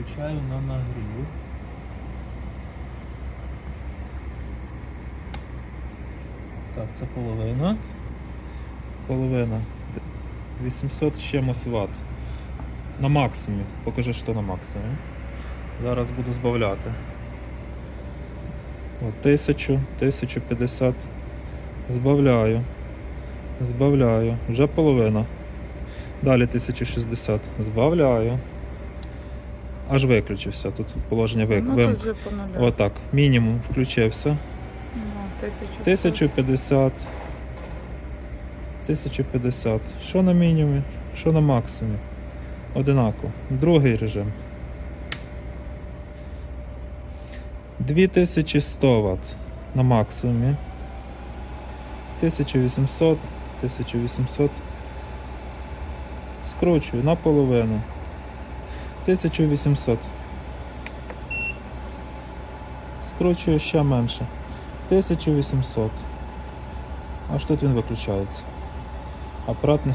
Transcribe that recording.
Включаю на нагрів. Так, це половина. Половина. 800 з чимось ватт. На максимумі. Покажи, що на максимумі. Зараз буду збавляти. От, 1000, 1050. Збавляю. Збавляю. Вже половина. Далі 1060. Збавляю. Аж виключився. Тут положення вик... Ну вим... тут по. Отак. Мінімум включився. Ну, 1050. 1050. Що на мінімумі, що на максимумі. Одинаково. Другий режим. 2100 Вт на максимумі. 1800, 1800. Скручую наполовину. 1800. Скручую ще менше. 1800. Аж тут він виключається. Апарат не